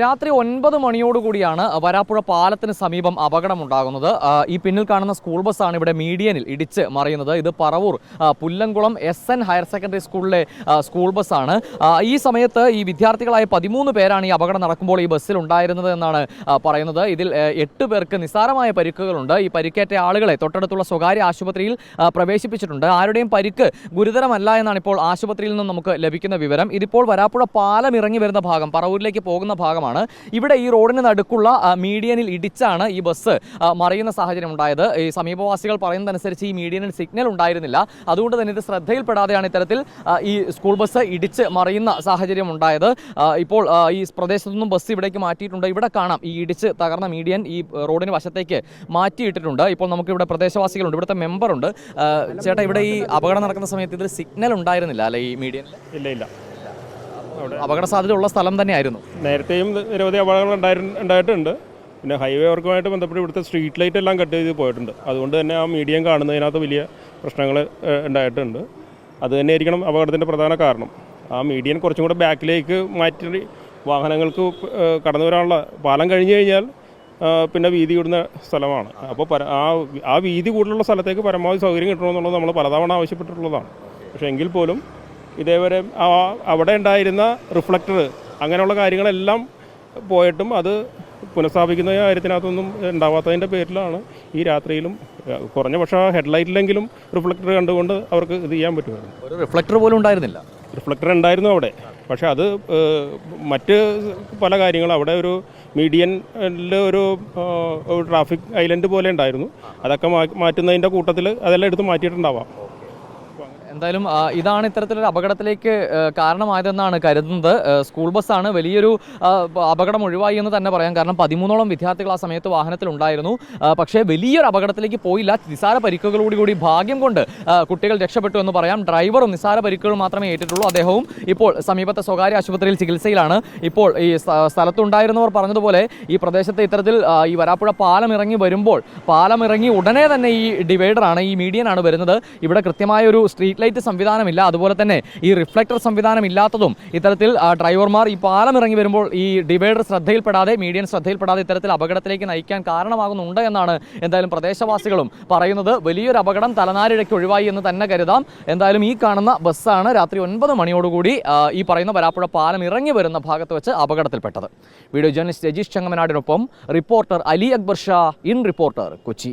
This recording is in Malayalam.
രാത്രി ഒൻപത് മണിയോടുകൂടിയാണ് വരാപ്പുഴ പാലത്തിന് സമീപം അപകടമുണ്ടാകുന്നത്. ഈ പിന്നിൽ കാണുന്ന സ്കൂൾ ബസ്സാണ് ഇവിടെ മീഡിയനിൽ ഇടിച്ച് മറിയുന്നത്. ഇത് Paravur Pullankulam S N higher secondary സ്കൂളിലെ സ്കൂൾ ബസ്സാണ് ഈ സമയത്ത് ഈ വിദ്യാർത്ഥികളായ പതിമൂന്ന് പേരാണ് ഈ അപകടം നടക്കുമ്പോൾ ഈ ബസ്സിൽ ഉണ്ടായിരുന്നത് എന്നാണ് പറയുന്നത്. ഇതിൽ എട്ട് പേർക്ക് നിസ്സാരമായ പരിക്കുകളുണ്ട്. ഈ പരിക്കേറ്റ ആളുകളെ തൊട്ടടുത്തുള്ള സ്വകാര്യ ആശുപത്രിയിൽ പ്രവേശിപ്പിച്ചിട്ടുണ്ട്. ആരുടെയും പരിക്ക് ഗുരുതരമല്ല എന്നാണ് ഇപ്പോൾ ആശുപത്രിയിൽ നിന്നും നമുക്ക് ലഭിക്കുന്ന വിവരം. ഇതിപ്പോൾ വരാപ്പുഴ പാലം ഇറങ്ങി വരുന്ന ഭാഗം പറവൂരിലേക്ക് പോകുന്ന ഭാഗമാണ്. ഇവിടെ ഈ റോഡിന് നടുക്കുള്ള മീഡിയനിൽ ഇടിച്ചാണ് ഈ ബസ് മറിയുന്ന സാഹചര്യം ഉണ്ടായത് ഈ സമീപവാസികൾ പറയുന്നതനുസരിച്ച് ഈ മീഡിയനിൽ സിഗ്നൽ ഉണ്ടായിരുന്നില്ല. അതുകൊണ്ട് തന്നെ ഇത് ശ്രദ്ധയിൽപ്പെടാതെയാണ് ഇത്തരത്തിൽ ഈ സ്കൂൾ ബസ് ഇടിച്ച് മറിയുന്ന സാഹചര്യം ഉണ്ടായത് ഇപ്പോൾ ഈ പ്രദേശത്തു നിന്നും ബസ് ഇവിടേക്ക് മാറ്റിയിട്ടുണ്ട്. ഇവിടെ കാണാം. ഈ ഇടിച്ച് തകർന്ന മീഡിയൻ ഈ റോഡിന് വശത്തേക്ക് മാറ്റിയിട്ടിട്ടുണ്ട്. ഇപ്പോൾ നമുക്ക് ഇവിടെ പ്രദേശവാസികളുണ്ട്. ഇവിടുത്തെ മെമ്പറുണ്ട്. ചേട്ടാ ഇവിടെ ഈ അപകടം നടക്കുന്ന സമയത്ത് ഇതിൽ സിഗ്നൽ ഉണ്ടായിരുന്നില്ല അല്ലെ ഈ മീഡിയൻ ഇല്ല ഇല്ല. അപകട സാധ്യത ഉള്ള സ്ഥലം തന്നെയായിരുന്നു. നേരത്തെയും നിരവധി അപകടങ്ങൾ ഉണ്ടായിട്ടുണ്ട്. പിന്നെ ഹൈവേ വർക്കുമായിട്ട് ബന്ധപ്പെട്ട് ഇവിടുത്തെ സ്ട്രീറ്റ് ലൈറ്റ് എല്ലാം കട്ട് ചെയ്ത് പോയിട്ടുണ്ട്. അതുകൊണ്ട് തന്നെ ആ മീഡിയം കാണുന്നതിനകത്ത് വലിയ പ്രശ്നങ്ങൾ ഉണ്ടായിട്ടുണ്ട്. അത് തന്നെ ആയിരിക്കണം അപകടത്തിന്റെ പ്രധാന കാരണം. ആ മീഡിയൻ കുറച്ചും കൂടെ ബാക്കിലേക്ക് മാറ്റി വാഹനങ്ങൾക്ക് കടന്നു വരാനുള്ള പാലം കഴിഞ്ഞു കഴിഞ്ഞാൽ പിന്നെ വീതി കൂടുന്ന സ്ഥലമാണ്. അപ്പോൾ ആ ആ വീതി കൂടുതലുള്ള സ്ഥലത്തേക്ക് പരമാവധി സൗകര്യം കിട്ടണമെന്നുള്ളത് നമ്മൾ പലതവണ ആവശ്യപ്പെട്ടിട്ടുള്ളതാണ്. പക്ഷേ എങ്കിൽ പോലും ഇതേവരെ ആ അവിടെ ഉണ്ടായിരുന്ന റിഫ്ലക്ടർ അങ്ങനെയുള്ള കാര്യങ്ങളെല്ലാം പോയിട്ടും അത് പുനഃസ്ഥാപിക്കുന്ന കാര്യത്തിനകത്തൊന്നും ഉണ്ടാവാത്തതിന്റെ പേരിലാണ് ഈ രാത്രിയിലും കുറഞ്ഞ പക്ഷേ ഹെഡ്ലൈറ്റിലെങ്കിലും റിഫ്ലക്ടർ കണ്ടുകൊണ്ട് അവർക്ക് ഇത് ചെയ്യാൻ പറ്റുമായിരുന്നു. ഒരു റിഫ്ലക്ടർ പോലും ഉണ്ടായിരുന്നില്ല. റിഫ്ലക്ടർ ഉണ്ടായിരുന്നു അവിടെ. പക്ഷേ അത് മറ്റ് പല കാര്യങ്ങളും അവിടെ ഒരു മീഡിയൻ ഒരു ട്രാഫിക് ഐലൻഡ് പോലെ ഉണ്ടായിരുന്നു. അതൊക്കെ മാറ്റുന്നതിന്റെ കൂട്ടത്തിൽ അതെല്ലാം എടുത്ത് മാറ്റിയിട്ടുണ്ടാവാം. എന്തായാലും ഇതാണ് ഇത്തരത്തിലൊരു അപകടത്തിലേക്ക് കാരണമായതെന്നാണ് കരുതുന്നത്. സ്കൂൾ ബസ്സാണ് വലിയൊരു അപകടം ഒഴിവായി എന്ന് തന്നെ പറയാം. കാരണം പതിമൂന്നോളം വിദ്യാർത്ഥികൾ ആ സമയത്ത് വാഹനത്തിലുണ്ടായിരുന്നു. പക്ഷേ വലിയൊരു അപകടത്തിലേക്ക് പോയില്ല. നിസാര പരിക്കുകളോടുകൂടി ഭാഗ്യം കൊണ്ട് കുട്ടികൾ രക്ഷപ്പെട്ടു എന്ന് പറയാം. ഡ്രൈവറും നിസാര പരിക്കുകൾ മാത്രമേ ഏറ്റിട്ടുള്ളൂ. അദ്ദേഹവും ഇപ്പോൾ സമീപത്തെ സ്വകാര്യ ആശുപത്രിയിൽ ചികിത്സയിലാണ്. ഇപ്പോൾ ഈ സ്ഥലത്തുണ്ടായിരുന്നവർ പറഞ്ഞതുപോലെ ഈ പ്രദേശത്തെ ഇത്തരത്തിൽ ഈ വരാപ്പുഴ പാലം ഇറങ്ങി വരുമ്പോൾ പാലം ഇറങ്ങി ഉടനെ തന്നെ ഈ ഡിവൈഡറാണ് ഈ മീഡിയനാണ് വരുന്നത്. ഇവിടെ കൃത്യമായ ഒരു സ്ട്രീറ്റ് സംവിധാനമില്ല. അതുപോലെ തന്നെ ഈ റിഫ്ലക്ടർ സംവിധാനം ഇല്ലാത്തതും ഇത്തരത്തിൽ ഡ്രൈവർമാർ ഈ പാലം ഇറങ്ങി വരുമ്പോൾ ഈ ഡിവൈഡർ ശ്രദ്ധയിൽപ്പെടാതെ മീഡിയൻ ശ്രദ്ധയിൽപ്പെടാതെ ഇത്തരത്തിൽ അപകടത്തിലേക്ക് നയിക്കാൻ കാരണമാകുന്നുണ്ട് എന്നാണ് എന്തായാലും പ്രദേശവാസികളും പറയുന്നത്. വലിയൊരു അപകടം തലനാരിഴയ്ക്ക് ഒഴിവായി എന്ന് തന്നെ കരുതാം. എന്തായാലും ഈ കാണുന്ന ബസ്സാണ് രാത്രി ഒൻപത് മണിയോടുകൂടി ഈ പറയുന്ന വരാപ്പുഴ പാലം ഇറങ്ങി വരുന്ന ഭാഗത്ത് വെച്ച് അപകടത്തിൽപ്പെട്ടത്. Video journalist Rajeesh ചങ്ങമനാടിനൊപ്പം reporter Ali Akbar Shah in reporter Kochi.